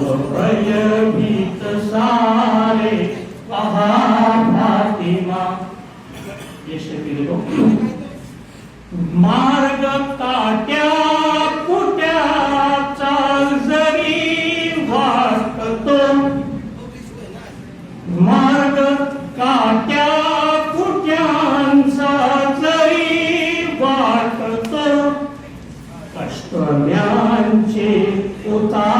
भयभीत सारे पहा फातिमा मार्ग काट्या कुट्या चाल जरी वाटतो. मार्ग काट्या कुट्यांचा जरी वाटतो. कष्टम्यांचे उतार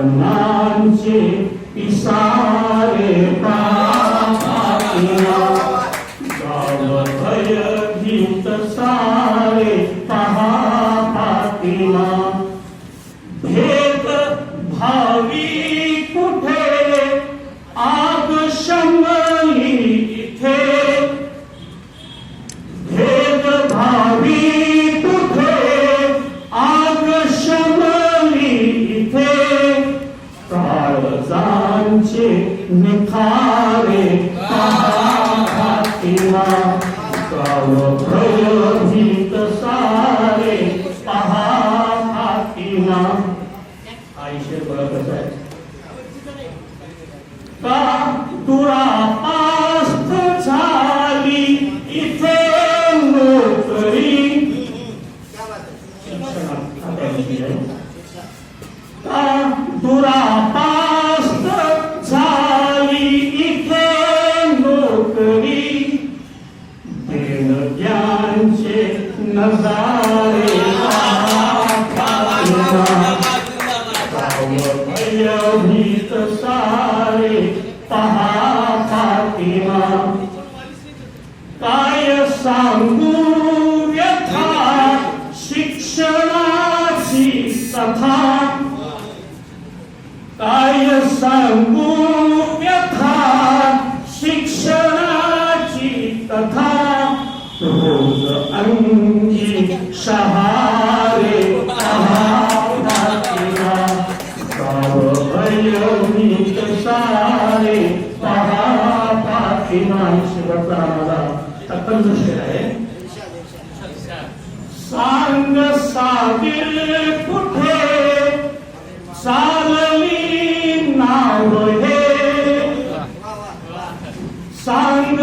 यातनांचे पिसारे पाहिला गाव নিখারে ফাতিমা সব প্রয়োজিত সারে পাহা ফাতিমা আইসের देणग्यांचे नजारे भयभीत सारे पहा फातिमा काय सांगू व्यथा शिक्षणाची कथा. काय सांगू व्यथा शिक्षणाची कथा. रोज अंगी शहारे पहातिमा सारे पहातिमा शेवटचा माझा आहे सांग सागिर कुठे चालली नाव हे सांग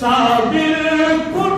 साबिर कुठे?